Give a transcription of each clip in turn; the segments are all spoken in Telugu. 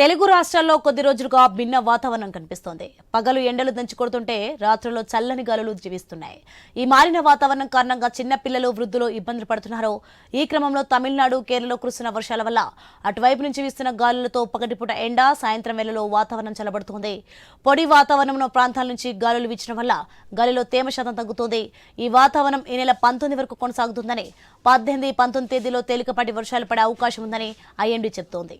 తెలుగు రాష్ట్రాల్లో కొద్ది రోజులుగా భిన్న వాతావరణం కనిపిస్తోంది. పగలు ఎండలు దంచి కొడుతుంటే రాత్రుల్లో చల్లని గాలులు జీవిస్తున్నాయి. ఈ మారిన వాతావరణం కారణంగా చిన్నపిల్లలు వృద్ధులు ఇబ్బందులు పడుతున్నారు. ఈ క్రమంలో తమిళనాడు కేరళలో కురుస్తున్న వర్షాల వల్ల అటువైపు నుంచి వీస్తున్న గాలులతో పగటిపూట ఎండ సాయంత్రం వేళలో వాతావరణం చల్లబడుతోంది. పొడి వాతావరణం ప్రాంతాల నుంచి గాలులు వీచడం వల్ల గాలిలో తేమ శాతం తగ్గుతోంది. ఈ వాతావరణం ఈ నెల పంతొమ్మిది వరకు కొనసాగుతుందని పద్దెనిమిది పంతొమ్మిది తేదీలో తేలికపాటి వర్షాలు పడే అవకాశం ఉందని ఐఎండీ చెబుతోంది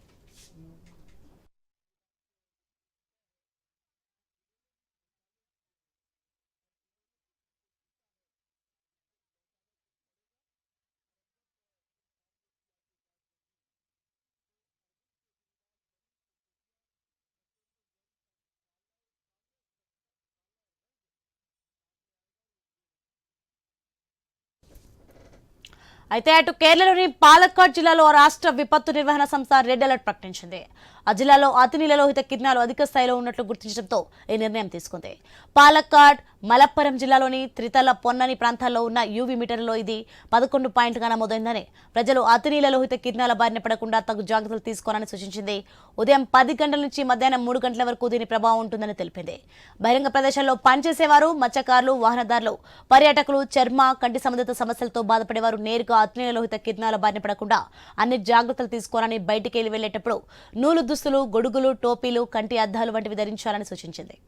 అయితే అటు కేరళలోని పాలక్కాడ్ జిల్లాలో రాష్ట్ర విపత్తు నిర్వహణ సంస్థ రెడ్ అలర్ట్ ప్రకటించింది. ఆ జిల్లాలో అతి నీలలోహిత కిరణాలు అధిక స్థాయిలో ఉన్నట్లు గుర్తించడంతో ఈ నిర్ణయం తీసుకుంది. పాలక్కాడ్ మలప్పురం జిల్లాలోని త్రితల పొన్నని ప్రాంతాల్లో ఉన్న యూవీ మీటర్లో ఇది పదకొండు పాయింట్గా నమోదైందని ప్రజలు అతినీల లోహిత కిరణాల బారిన పడకుండా తగు జాగ్రత్తలు తీసుకోవాలని సూచించింది. ఉదయం పది గంటల నుంచి మధ్యాహ్నం మూడు గంటల వరకు దీని ప్రభావం ఉంటుందని తెలిపింది. బహిరంగ ప్రదేశాల్లో పనిచేసేవారు మత్స్యకారులు వాహనదారులు పర్యాటకులు చర్మ కంటి సంబంధిత సమస్యలతో బాధపడేవారు నేరుగా అత్నిలోహిత కిరణాల బారిన పడకుండా అన్ని జాగ్రత్తలు తీసుకోవాలని బయటికి వెళ్ళి వెళ్ళేటప్పుడు నూలు దుస్తులు గొడుగులు టోపీలు కంటి అద్దాలు వంటివి ధరించాలని సూచించింది.